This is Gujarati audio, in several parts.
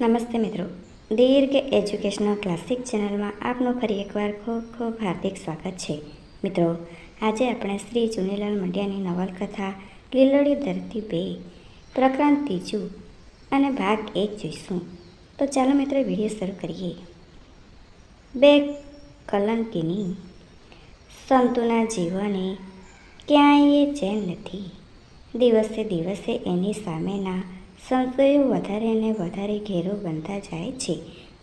નમસ્તે મિત્રો. દીર્ઘ એજ્યુકેશનલ ક્લાસિક ચેનલમાં આપનું ફરી એકવાર ખૂબ ખૂબ હાર્દિક સ્વાગત છે. મિત્રો, આજે આપણે શ્રી ચુનીલાલ મંડ્યાની નવલકથા લીલોડી ધરતી બે પ્રકરણ ત્રીજું અને ભાગ એક જોઈશું. તો ચાલો મિત્રો, વીડિયો શરૂ કરીએ. બે કલંકીની સંતુના જીવને ક્યાંય ચેન નથી. દિવસે દિવસે એની સામેના સંશયો વધારે ને વધારે ઘેરો બનતા જાય છે.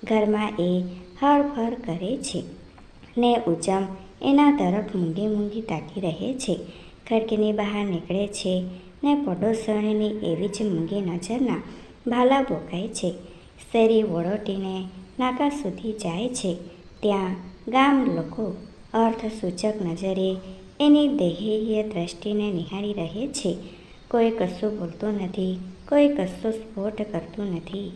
ઘરમાં એ હરફર કરે છે ને ઉજમ એના તરફ મૂંગી મૂંગી તાકી રહે છે. ખડકીની બહાર નીકળે છે ને પડોસણીની એવી જ મૂંગી નજરના ભાલા બોકાય છે. શેરી વળોટીને નાકા સુધી જાય છે. ત્યાં ગામ લોકો અર્થસૂચક નજરે એની દેહીય દ્રષ્ટિને નિહાળી રહે છે. કોઈ કશું બોલતું નથી કોઈ કશો સ્ફોટ કરતું નથી,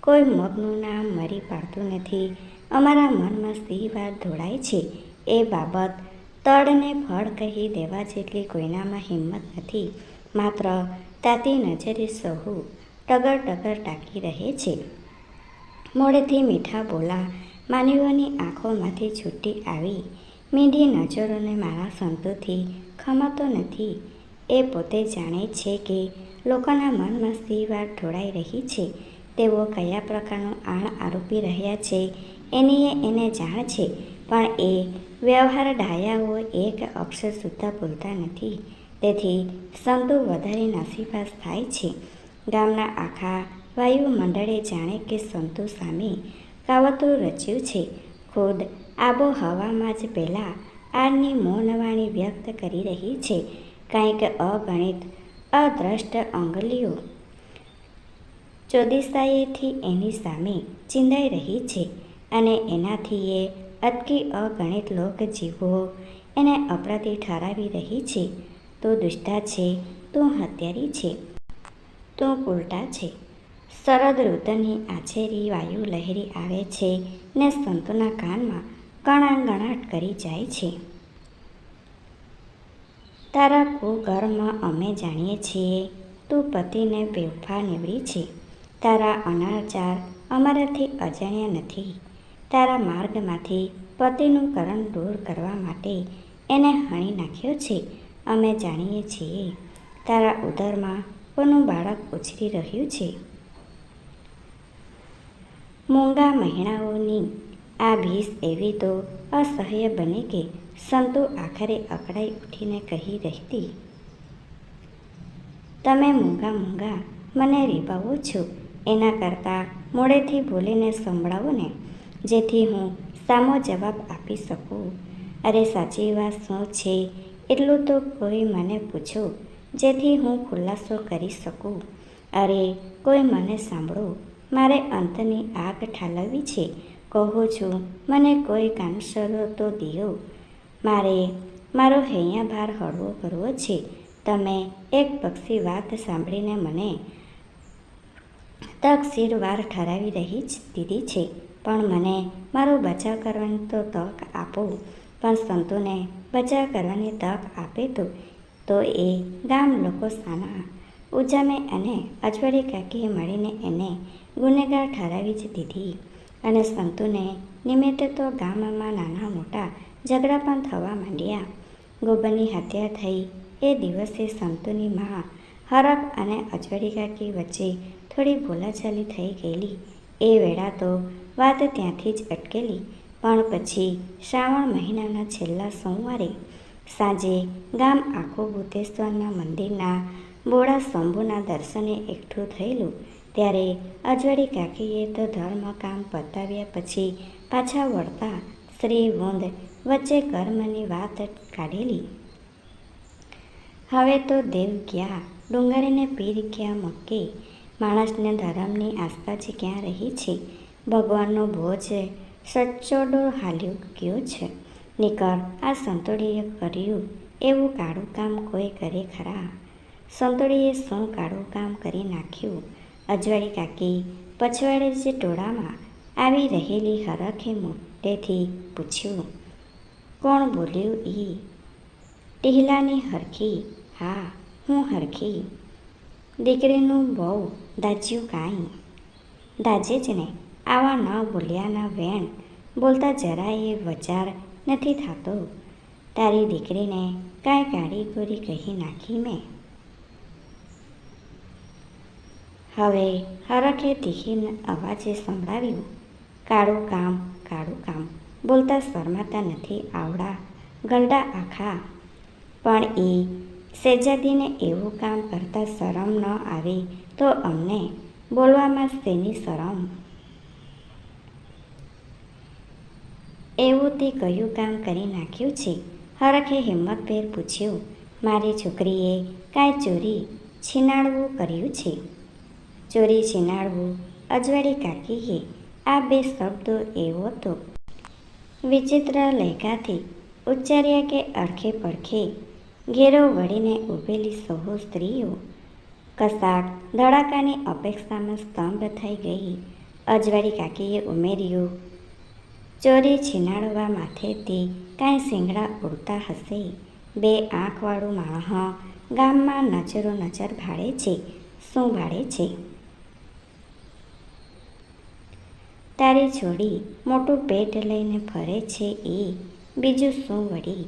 કોઈ મગનું નામ મરી પાડતું નથી. અમારા મનમાં સી વાત ધોળાય છે એ બાબત તળને ફળ કહી દેવા જેટલી કોઈનામાં હિંમત નથી. માત્ર તાતી નજરે સહુ ટગર ટગર ટાંકી રહે છે. મોડેથી મીઠા બોલા માનવીઓની આંખોમાંથી છૂટી આવી. મીઠી નજરોને મારા સંતોથી ખમાતો નથી. એ પોતે જાણે છે કે લોકોના મનમાં સી વાત ઢોળાઈ રહી છે. તેઓ કયા પ્રકારનું આણ આરોપી રહ્યા છે એની એને જાણ છે, પણ એ વ્યવહાર ડાયાઓ એક અક્ષર સુદ્ધા ભૂલતા નથી. તેથી સંતો વધારે નાસીપાસ થાય છે. ગામના આખા વાયુમંડળે જાણે કે સંતો સામે કાવતો રચ્યું છે. ખુદ આબોહવામાં જ પહેલાં આની મૌનવાણી વ્યક્ત કરી રહી છે. કંઈક અગણિત અદ્રષ્ટ અંગલીઓ ચોદિસાએથી એની સામે ચિંદાઈ રહી છે અને એનાથી એ અટકી અગણિત લોકજીવો એને અપરાધી ઠરાવી રહી છે. તો દુષ્ટા છે, તો હત્યારી છે, તો ઉલટા છે. શરદ ઋતુની આછેરી વાયુ લહેરી આવે છે ને સંતોના કાનમાં કણાગણાટ કરી જાય છે. તારા કુકર્મમાં અમે જાણીએ છીએ. તું પતિને બેવફા નીવડી છે. તારા અનાચાર અમારાથી અજાણ્યા નથી. તારા માર્ગમાંથી પતિનું કરણ દૂર કરવા માટે એને હણી નાખ્યો છે. અમે જાણીએ છીએ. તારા ઉદરમાં કોનું બાળક ઉછરી રહ્યું છે. મૂંગા મહિનાઓની આ ભીસ એવી તો અસહ્ય બને કે સંતો આખરે અકળાઈ ઉઠીને કહી રહેતી, તમે મૂંગા મૂંગા મને રીબાવો છો? એના કરતાં મોડેથી બોલીને સંભળાવો ને, જેથી હું સામો જવાબ આપી શકું. અરે સાચી વાત શું છે? એટલું તો કોઈ મને પૂછો, જેથી હું ખુલાસો કરી શકું. અરે, કોઈ મને સાંભળો, મારે અંતની આગ ઠાલવવી છે. કહું છું, મને કોઈ કામસરો તો દિયો. મારે, મારો હૈયા ભાર હળવો કરવો છે. તમે એક પક્ષી વાત સાંભળીને મને તકસીર વાર ઠરાવી રહી જ દીધી છે. પણ મને મારો બચાવ કરવાની તો તક આપો. પણ સંતોને બચાવ કરવાની તક આપે તો તો એ ગામ લોકો સાના ઉજામે અને અજવાળી કાકીએ મળીને એને ગુનેગાર ઠરાવી જ દીધી. અને સંતુને નિમિત્તે તો ગામમાં નાના મોટા ઝઘડા પણ થવા માંડ્યા. ગોબરની હત્યા થઈ એ દિવસે સંતુની મા હરફ અને અજવાળી કાકી વચ્ચે થોડી બોલાચાલી થઈ ગયેલી. એ વેળા તો વાત ત્યાંથી જ અટકેલી. પણ પછી શ્રાવણ મહિનાના છેલ્લા સોમવારે સાંજે ગામ આખું ભૂતેશ્વરના મંદિરના બોળા શંભુના દર્શને એકઠું થયેલું ત્યારે અજવાળી કાકીએ તો ધર્મ કામ પતાવ્યા પછી પાછા વળતા સ્ત્રી વૃંદ વચ્ચે કર્મની વાત કાઢેલી. હવે તો દેવ ગયા ડુંગળીને પીર ક્યાં મૂકે? માણસને ધર્મની આસ્થા જ ક્યાં રહી છે? ભગવાનનો ભોજ સચોડો હાલ્યો ગયો છે. નિકર આ સંતોડીએ કર્યું એવું કાળું કામ કોઈ કરે ખરા? સંતોડીએ શું કાળું કામ કરી નાખ્યું? અજવાળી કાકી પછવાડે જે ટોળામાં આવી રહેલી હરખે મોટેથી પૂછ્યું, કોણ બોલ્યું ઈ? ટીહલાની હરખી? હા, હું હરખી. દીકરીનું બહુ દાજ્યું કાંઈ? દાજે જ ને આવા ન બોલ્યાના વેણ બોલતા જરાય વચાર નથી થતો. તારી દીકરીને કાંઈ કાળી ગોરી કહી નાખી મેં? હવે હરખે તીખી અવાજે સંભળાવ્યું કાળું કામ કાળું કામ. બોલતા શરમાતા નથી, આવડા, ગલડા આખા. પણ એ શેજાદીને એવું કામ કરતાં શરમ ન આવે તો અમને બોલવામાં શેની શરમ. એવું તે કયું કામ કરી નાખ્યું છે? હરખે હિંમતભેર પૂછ્યું, મારી છોકરીએ કાંઈ ચોરી છીનાડવું કર્યું છે? ચોરી છીનાડવું અજવાળી કાકીએ આ બે શબ્દો એવો તો. વિચિત્ર લહેકાથી ઉચ્ચાર્યા કે અડખે પડખે, ઘેરો વળીને ઊભેલી સહુ સ્ત્રીઓ. કશાક ધડાકાની અપેક્ષામાં સ્તંભ થઈ ગઈ. અજવાળી કાકીએ ઉમેર્યું, ચોરી છીનાડવા માથેથી કાંઈ શિંગડા ઉડતા હશે? બે આંખવાળું માણહ ગામમાં નજરો નજર ભાડે છે, શું ભાડે છે? તારી છોડી મોટું પેટ લઈને ફરે છે એ. બીજું શું વળી?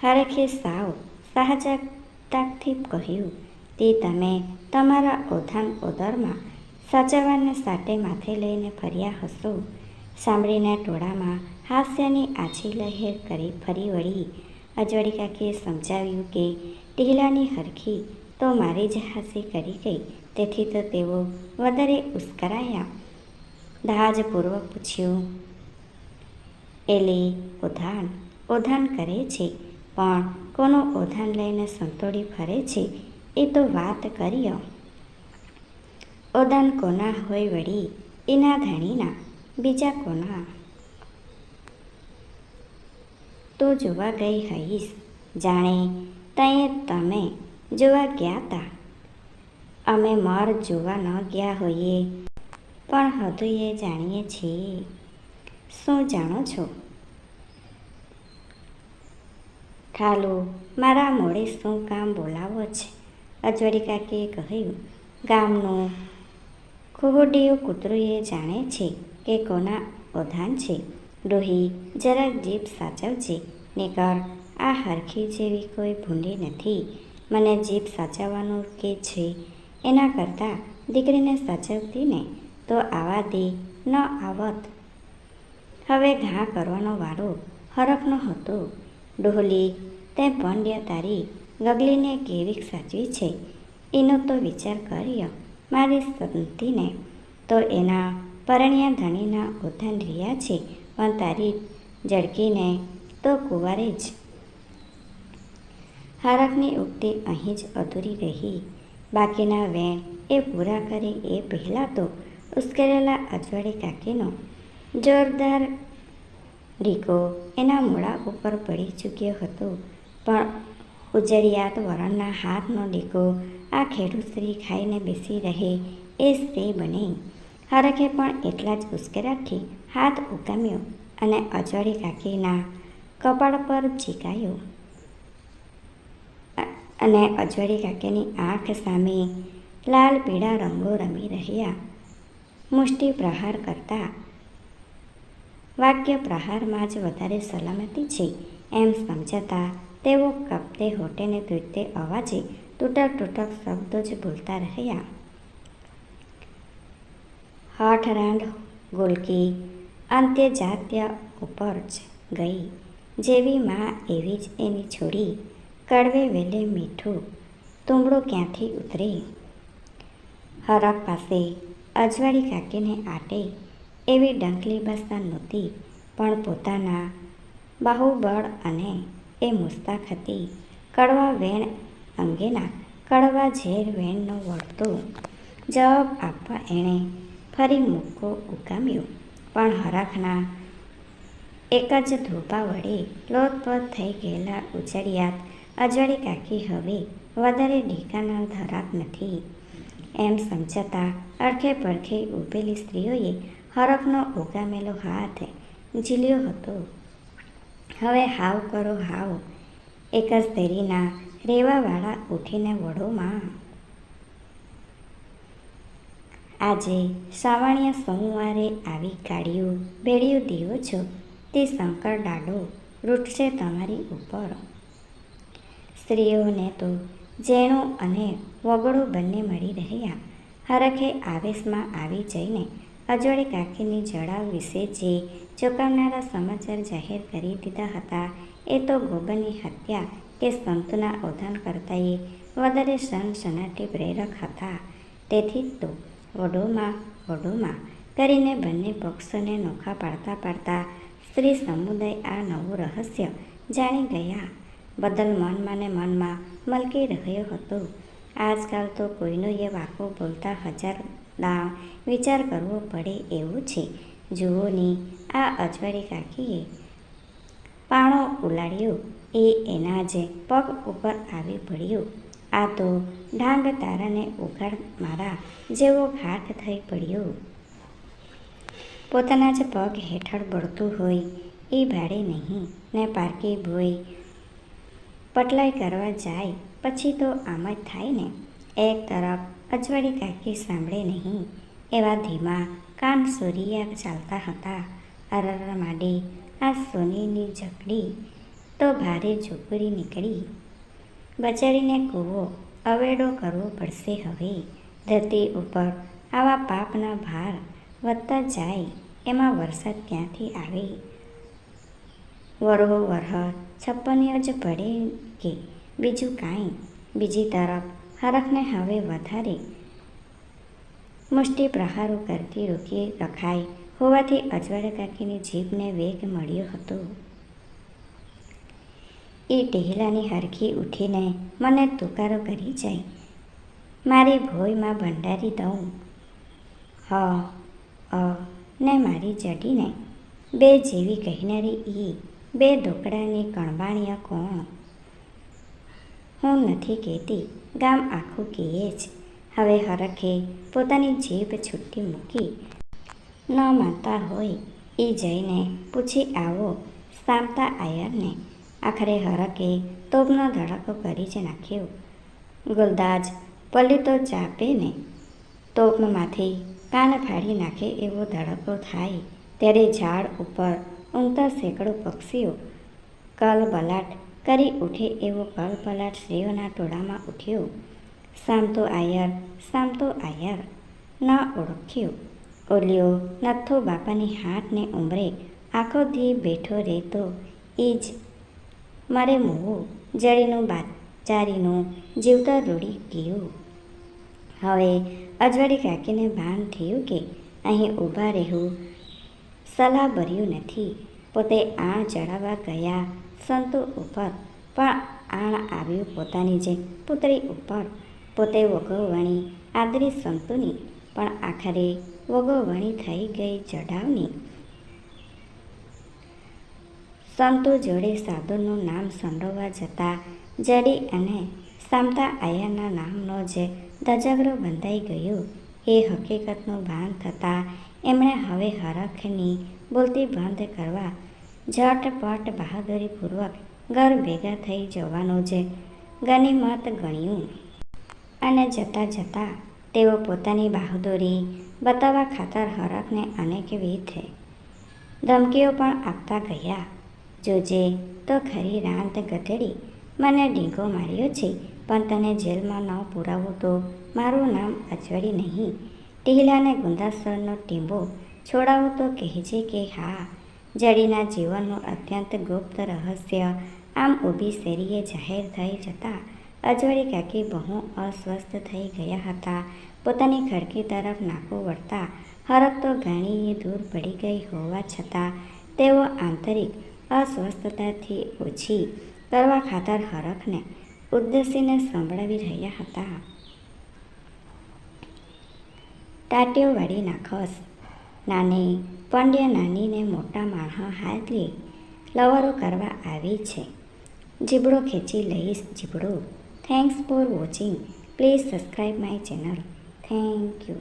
હરખે સાવ સહજતાથી કહ્યું, તે તમે તમારા ઓધાન ઓદરમાં સાચવવાને સાટે માથે લઈને ફર્યા હશો. સાંભળીને ટોળામાં હાસ્યની આછી લહેર કરી ફરી વળી. અજવાળી કાકીએ સમજાવ્યું કે ટીલાની હરખી તો મારી જ હાસી કરી ગઈ, તેથી તો તેઓ વધારે ઉશ્કરાયા દહાજપૂર્વક પૂછ્યું, એલે, ઓધાન? ઓધાન કરે છે, પણ કોનું ઓધાન લઈને સંતોડી ફરે છે? એ તો વાત કરીઓ ઓધાન કોના હોય વળી? એના ધણીના? બીજા કોના? તો જોવા ગઈ હઈશ જાણે તયે તમે જોવા ગયા હતા અમે મર જોવા ન ગયા હોઈએ. પણ હદુએ જાણીએ છીએ. શું જાણો છો? ઠાલો મારા મોડે શું કામ બોલાવો છે? અજવાળી કાકીએ કહ્યું, ગામનું ખુહુડિયું કૂતરું એ જાણે છે કે કોના ઓધાન છે. ડોહી જરાક જીભ સાચવજે નીકળ આ હરખી જેવી કોઈ ભૂંડી નથી. મને જીભ સાચવવાનું કે છે? એના કરતાં દીકરીને સાચવતી ને તો આવા દે, ન આવત. હવે ઘા કરવાનો વારો હરખનો હતો. ડોહલી, તે પંડ્ય તારી ગગલીને કેવી સાચવી છે? એનો તો વિચાર કર્યો મારી સંતિને. તો એના પરણ્યા ધણીના ઉધાન રહ્યા છે, પણ તારી જડકીને તો કુંવારે જ. હરખની ઉક્તિ અહીં જ અધૂરી રહી. બાકીના વેણ એ પૂરા કરી એ પહેલાં તો ઉશ્કેરેલા અજવાળી કાકીનો જોરદાર ડીકો એના મોડા ઉપર પડી ચૂક્યો હતો. પણ ઉજળિયાત વરણના હાથનો ડીકો આ ખેડૂત સ્ત્રી ખાઈને બેસી રહે એ સ્ત્રી બની. હરખે પણ એટલા જ ઉશ્કેરાથી હાથ ઉકામ્યો અને અજવાળી કાકીના કપાળ પર ચીકાયો અને અજવાળી કાકીની આંખ સામે લાલ પીળા રંગો રમી રહ્યા. મુષ્ટિ પ્રહાર કરતા. વાક્ય પ્રહારમાં જ વધારે સલામતી છે એમ સમજાતા તેઓ કપતે હોટેને તૂટતે અવાજે તૂટક તૂટક શબ્દો જ બોલતા રહ્યા. હઠરાંડ ગોલકી અંતે જાત્ય ઉપર જ ગઈ. જેવી માં એવી જ એની છોડી કડવે વેલે મીઠું. તુંબડું ક્યાંથી ઉતરે? હરક પાસે અજવાળી કાકીને આટે એવી ડંકલી બસતા નહોતી, પણ પોતાના બાહુબળ અને એ મુસ્તાક હતી. કડવા વેણ અંગેના કડવા ઝેર વેણનો વળતો જવાબ આપવા એણે ફરી મૂકો ઉકામ્યો પણ હરખના એક જ ધોપા વડે લોતપોત થઈ ગયેલા ઉજળિયાત અજવાળી કાકી હવે વધારે ઢીકાના ધરાક નથી. એમ સમજાતા અડખે પડખે ઊભેલી સ્ત્રીઓએ હરખનો ઉગામેલો હાથ ઝીલ્યો હતો. હવે હાવ કરો, હાવ. એક જ ધેરીના રેવાવાળા ઉઠીને વડોમાં આજે શ્રાવણીય સોમવારે આવી ગાડીઓ ભેળ્યું દીવો છો તે શંકર ડાડો રૂટશે તમારી ઉપર. સ્ત્રીઓને તો જેણું અને વગડો બંને મળી રહ્યા. હરખે આવેશમાં આવી જઈને અજોડી કાકીની જડાવ વિશે જે ચોંકાવનારા સમાચાર જાહેર કરી દીધા હતા, એ તો ગોબરની હત્યા કે સંતના ઓધાન કરતાંય વધારે સનસનાટી પ્રેરક હતા. તેથી તો વડોમાં વડોમાં કરીને બંને પક્ષોને નોખા પાડતા પાડતા સ્ત્રી સમુદાય આ નવું રહસ્ય જાણી ગયા. બદલ મનમાં ને મનમાં મલકી રહ્યો હતો. આજકાલ તો કોઈનો એ વાકો બોલતા હજાર દાણ વિચાર કરવો પડે એવું છે. જુઓની આ અજવાળી કાકીએ પાણો ઉલાડ્યો એ એના જ પગ ઉપર આવી પડ્યો. આ તો ઢાંગ તારાને ઉઘાડ મારા જેવો ઘાટ થઈ પડ્યો. પોતાના જ પગ હેઠળ બળતું હોય, એ ભાડે નહીં, ને પારકી ભોય પટલાઈ કરવા જાય, પછી તો આમ જ થાય ને. એક તરફ અજવાળી કાકી સાંભળે નહીં, એવા ધીમા કાન સૂર્યા ચાલતા હતા. અરર માંડી આ સોનીની જકડી તો ભારે ઝૂંપડી નીકળી. બચારીને કૂવો, અવેડો કરવો પડશે હવે. ધરતી ઉપર આવા પાપના ભાર વધતા જાય, એમાં વરસાદ ક્યાંથી આવે? વરહો વરહ છપ્પનિયો જ પડે કે? બીજું કાંઈ? બીજી તરફ હરખને હવે વધારે મુષ્ટિ પ્રહારો કરતી રોકી રખાઈ હોવાથી અજવાળા કાકીની જીભને વેગ મળ્યો હતો. એ ટેહલાની હરખી ઉઠીને મને તુકારો કરી જાય. મારી ભોયમાં ભંડારી દઉં. હ, અ ને મારી જડીને બે જેવી કહેનારી ઈ બે ઢોકળાની કણબાણિયા કોણ? હું નથી કહેતી. ગામ આખું કહીએ જ. હવે હરખે પોતાની જીભ છૂટી મૂકી. ન માનતા હોય એ જઈને પૂછી આવો સામતા આયરને. આખરે હરકે તોપનો ધડકો કરી જ નાખ્યો. ગુલદાજ પલ્લી તો ચાપે ને. તોપમાંથી કાન ફાડી નાખે એવો ધડકો થાય. ત્યારે ઝાડ ઉપર ઊંઘતા સેંકડો પક્ષીઓ કલબલાટ કરી ઉઠે એવો કલબલાટ સ્ત્રીઓના ટોળામાં ઉઠ્યો. સામતો આયર સામતો આયર, ના ઓળખ્યો. ઓલિયો નથો બાપાની હાથને ઉંમરે આંખોથી બેઠો રહેતો, એ જ મારે મોવો, જડીનું બાચારીનું જીવતા રૂડી ગયું. હવે અજવાળી કાકીને ભાન થયું કે? અહીં ઊભા રહેવું સલાહભર્યું નથી. પોતે આણ ચડાવવા ગયા, સંતો ઉપર પણ આણ આવ્યું પોતાની જે પુત્રી ઉપર પોતે વગોવણી આદરી સંતોની, પણ આખરે વગોવણી થઈ ગઈ ચઢાવની સંતો જોડે સાધુનું નામ સંડોવા જતા જડી અને સામતા આયાના નામનો જે ધજાગરો બંધાઈ ગયો, એ હકીકતનું ભાન થતાં એમણે હવે હરખની બોલતી બંધ કરવા ઝટપટ બહાદુરીપૂર્વક ઘર ભેગા થઈ જવાનું જે ગનિમત ગણ્યું. અને જતાં જતાં તેઓ પોતાની બહાદુરી બતાવવા ખાતર હરખને અનેકવિધ ધમકીઓ પણ આપતા ગયા. જોજે તો ખરી રાંત ગધેડી, મને ડીંગો માર્યો છે, પણ તને જેલમાં ન પુરાવું તો મારું નામ અજવાળી નહીં. ટીહલાને ગુંદાસરનો ટીંબો છોડાવો તો કહેજે કે હા. જડીના જીવનનું અત્યંત ગુપ્ત રહસ્ય આમ ઊભી શેરીએ જાહેર થઈ જતાં અજવાળી કાકી બહુ અસ્વસ્થ થઈ ગયા હતા. પોતાની ખડકી તરફ નાકું વળતા હરખ તો ઘણીએ દૂર પડી ગઈ હોવા છતાં તેઓ આંતરિક અસ્વસ્થતાથી ઓછી કરવા ખાતર હરખને ઉદ્દેશીને સંભળાવી રહ્યા હતા. ટાટીઓ વાળી નાખસ નાની, પંડ્ય નાનીને મોટા માણસ હાથલી લવરો કરવા આવી છે. જીબડો ખેંચી લઈશ જીબડો thanks for watching please subscribe my channel thank you